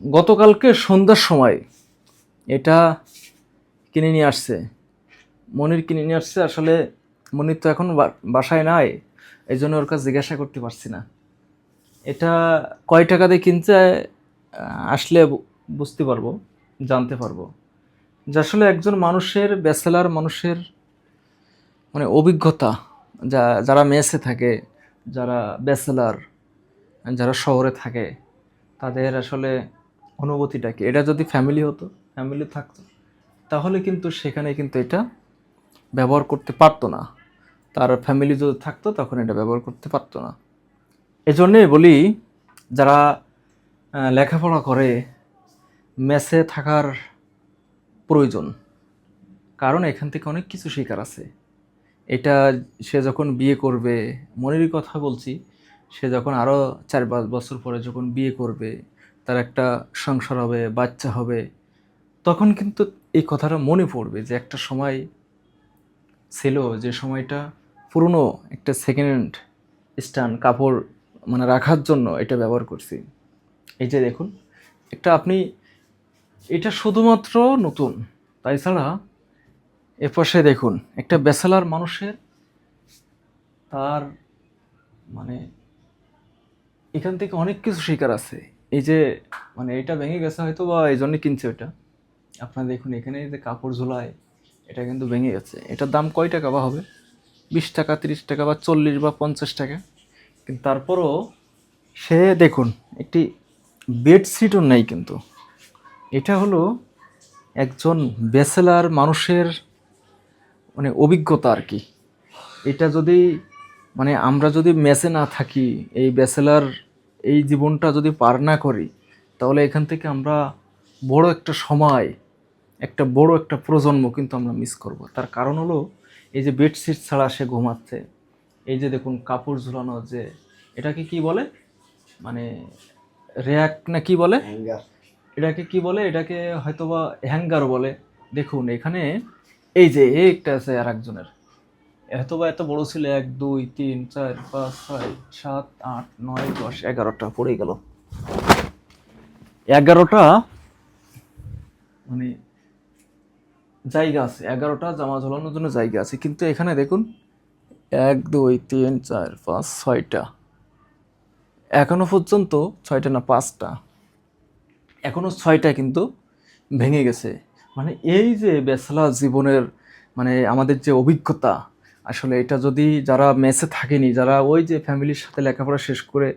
গতকালকে সন্ধ্যার সময় এটা কিনে নিয়ে আসছে। মনির কিনে নিয়ে আসছে, আসলে মনির তো এখন বাসায় নাই এই জন্য ওর কাছে জিজ্ঞাসা করতে পারছি না। এটা কয় টাকা দিয়ে কিনছে আসলে বুঝতে পারব, জানতে পারব। যে আসলে একজন মানুষের ব্যাচেলার মানুষের মানে অভিজ্ঞতা, যা, যারা মেসে থাকে, যারা ব্যাচেলার, যারা শহরে থাকে, তাদের আসলে অনুভূতিটা কি এটা যদি ফ্যামিলি হতো ফ্যামিলি থাকতো, তাহলে কিন্তু সেখানে কিন্তু এটা ব্যবহার করতে পারতো না। তার ফ্যামিলি যদি থাকতো, তখন এটা ব্যবহার করতে পারতো না। এজন্যই বলি, যারা লেখাপড়া করে, মেসে থাকার প্রয়োজন। কারণ এখান থেকে অনেক কিছু শেখার আছে। এটা সে যখন বিয়ে করবে মনেরই কথা বলছি, সে যখন আরও চার পাঁচ বছর পরে যখন বিয়ে করবে তার একটা সংসার হবে, বাচ্চা হবে, তখন কিন্তু এই কথাটা মনে পড়বে যে একটা সময় ছিল, যে সময়টা পুরনো একটা সেকেন্ড হ্যান্ড স্ট্যান্ড কাপড় মানে রাখার জন্য এটা ব্যবহার করছি। এই যে দেখুন, একটা আপনি, এটা শুধুমাত্র নতুন, তাই ছাড়া এপাশে দেখুন, একটা ব্যাচেলার মানুষের তার মানে এখান থেকে অনেক কিছু শিকার আছে। এই যে মানে এটা ভেঙে গেছে হয়তো বা এই জন্য কিনছে ওটা আপনারা দেখুন এখানে যে কাপড় ঝোলায় এটা কিন্তু ভেঙে গেছে। এটার দাম কয় টাকা বা হবে? বিশ টাকা, তিরিশ টাকা বা চল্লিশ বা পঞ্চাশ টাকা। কিন্তু তারপরও সে দেখুন, একটি বেডশিটও নেই কিন্তু। এটা হলো একজন ব্যাচেলার মানুষের মানে অভিজ্ঞতা আর কি। এটা যদি মানে আমরা যদি মেসে না থাকি, এই ব্যাচেলার এই জীবনটা যদি পার না করি তাহলে এখান থেকে আমরা বড় একটা সময় একটা বড় একটা প্রজন্ম কিন্তু আমরা মিস করব। তার কারণ হলো এই যে বেডশিট ছাড়া সে ঘুমাচ্ছে এই যে দেখুন কাপড় ঝুলানো যে এটাকে কি বলে? মানে র্যাক না কি বলে? এটাকে কি বলে? এটাকে হয়তোবা হ্যাঙ্গার বলে। দেখুন এখানে এই যে এই একটা আছে আর একজনের হয়তোবা এত বড় ছিল? এক, দুই, তিন, চার, পাঁচ, ছয়, সাত, আট, নয়, দশ, এগারোটা পড়ে গেল। এগারোটা? মানে জায়গা আছে, এগারোটা জামা ঝোলানোর জন্য জায়গা আছে। কিন্তু এখানে দেখুন, এক, দুই, তিন, চার, পাঁচ, ছয়টা। এখনও পর্যন্ত ছয়টা না পাঁচটা? এখনও ছয়টা কিন্তু ভেঙে গেছে। মানে এই যে ব্যাচেলার জীবনের মানে আমাদের যে অভিজ্ঞতা আসলে এটা যদি যারা মেসে থাকেনি, যারা ওই যে ফ্যামিলির সাথে লেখাপড়া শেষ করে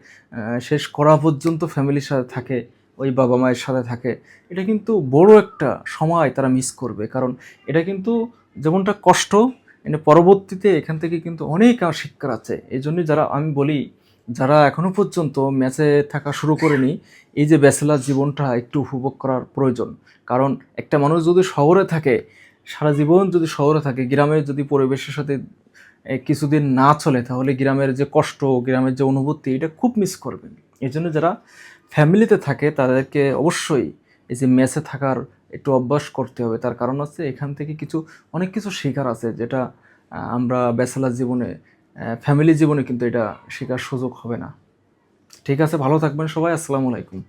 শেষ করা পর্যন্ত ফ্যামিলির সাথে থাকে, ওই বাবা মায়ের সাথে থাকে, এটা কিন্তু বড় একটা সময় তারা মিস করবে। কারণ এটা কিন্তু যেমনটা কষ্ট মানে পরবর্তীতে এখান থেকে কিন্তু অনেক আর শিক্ষার আছে। এই জন্য যারা, আমি বলি, যারা এখনও পর্যন্ত ম্যাচে থাকা শুরু করেনি, এই যে ব্যাচেলার জীবনটা একটু উপভোগ করার প্রয়োজন। কারণ একটা মানুষ যদি শহরে থাকে সারা জীবন যদি শহরে থাকে, গ্রামের যদি পরিবেশের সাথে কিছুদিন না চলে, তাহলে গ্রামের যে কষ্ট, গ্রামের যে অনুভূতি, এটা খুব মিস করবেন। এই জন্য যারা ফ্যামিলিতে থাকে, তাদেরকে অবশ্যই এই যে মেসে থাকার একটু অভ্যাস করতে হবে। তার কারণ হচ্ছে, এখান থেকে কিছু, অনেক কিছু শেখার আছে, যেটা আমরা ব্যাচেলার জীবনে ফ্যামিলি জীবনে কিন্তু এটা শেখার সুযোগ হবে না। ঠিক আছে, ভালো থাকবেন সবাই, আসসালামু আলাইকুম।